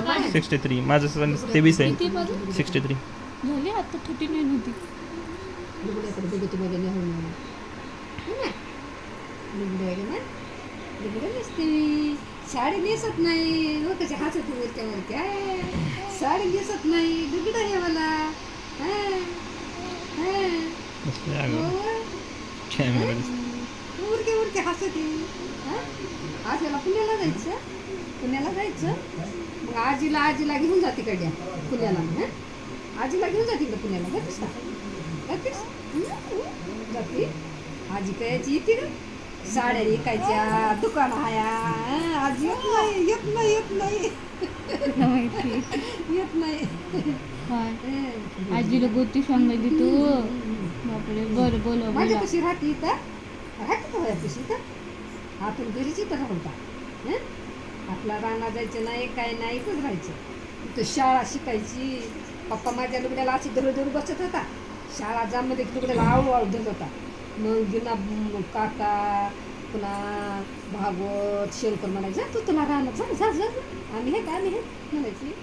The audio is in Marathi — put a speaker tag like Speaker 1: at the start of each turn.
Speaker 1: बाहेर?
Speaker 2: Sixty three. माझं तेवीस आहे. Sixty three.
Speaker 3: झाली आता थर्टी नाईन होती.
Speaker 1: हो. साडी नेसत नाही. हो कशी हसत वरच्या वरच्या साडी नेसत नाही. लुगडं आहे मला. हा. हा. हो. उरके उरके हसत आज याला पुण्याला जायचं? पुण्याला जायचं. मग आजीला आजीला घेऊन जा तिकडल्या पुण्याला. हं? आजीला घेऊन जा तिकडे पुण्याला. जातेस का? जातेस? जाते. आजी कायची येते का? साड्या विकायच्या दुकान हाया. हं? आजी येत नाही येत नाही येत नाही.
Speaker 3: माहिती?
Speaker 1: येत नाही. हं.
Speaker 3: आजीला गोष्टी सांगायची तू. बापरे बरं बोला.
Speaker 1: माझ्या कशी राहते इथं. राहते का कशी इथं? आपण घरीच इथं राहता हं? आपला राणा जायचं नाही काय नाही इथंच राहायचं. तर शाळा शिकायची. पप्पा माझ्या लुगड्याला अशी दर बसत होता. शाळा जामध्ये लुगड्याला आवळू आवळू धरत होता. मग जुना काका पुन्हा भागवत शेलकर म्हणायचं तू तुला राहणार जा जा आम्ही हे का आम्ही हे म्हणायची.